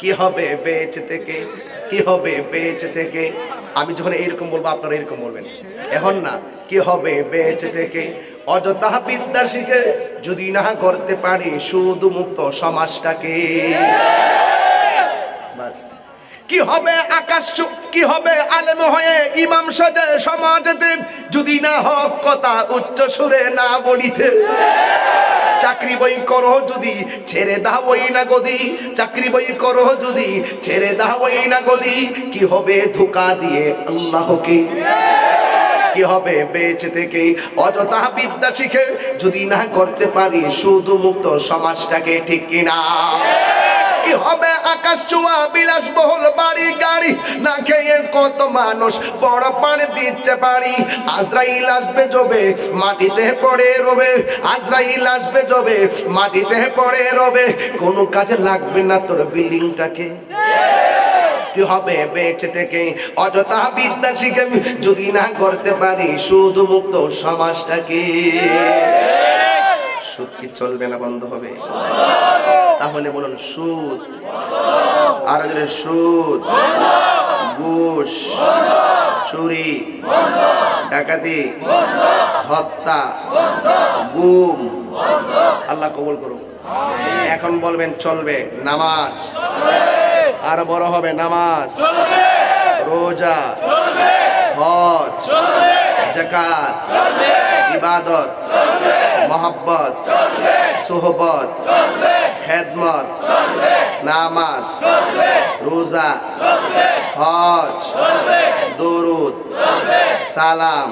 কি হবে বেঁচে থেকে? কি হবে বেঁচে থেকে? আমি যখন এরকম বলব, আপনারা এরকম বলবেন। এখন না, কি হবে বেঁচে থেকে? অযথা বিদ্যা শিখে যদি না করতে পারি, শুধু মুক্ত সমাজটাকে। কি হবে আকাশ কি হবে আলেম হয়ে ইমাম সাজে সমাজেতে? যদি না হক কথা উচ্চ সুরে না বলিতে। চাকরি বই করো যদি, ছেড়ে দাওই না গদি চাকরি বই করো যদি, ছেড়ে দাওই না গদি কি হবে ধোকা দিয়ে আল্লাহকে? কি হবে বেঁচে থেকে? অযথা বিদ্যা শিখে যদি না করতে পারি, শুধু মুক্ত সমাজটাকে ঠিক কিনা? কি হবে আকাশ চুয়া বিলাস বহুল বাড়ি গাড়ি? না খেয়ে কত মানুষ বড় পানি দিচ্ছে বাড়ি। আজরাইল আসবে জবে মাটিতে পড়ে রবে। আজরাইল আসবে জবে মাটিতে পড়ে রবে। কোনো কাজে লাগবে না তোর বিল্ডিংটাকে। কি হবে বেঁচে থেকে? অযথা বিদ্যা শিখে যদি না করতে পারি, শুধু মুক্ত সমাজটাকে। সুদ কি চলবে না বন্ধ হবে? তাহলে বলুন, সুদ। আর জোরে সুদ। ঘুষ। চুরি। ডাকাতি। হত্যা। গুম। আল্লাহ কবুল করুন এখন বলবেন, চলবে। নামাজ। আর বড় হবে, নামাজ। রোজা। হজ। জাকাত। ইবাদত। মোহাব্বত। সোহবত, খেদমত, নামাজ, রোজা, হজ, দরুদ, সালাম,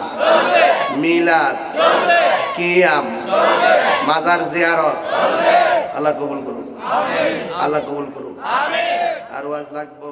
মিলাদ, কিয়াম, মাজার জিয়ারত। আল্লাহ কবুল করুন আল্লাহ কবুল করুন আর ওয়াজ লাগবো।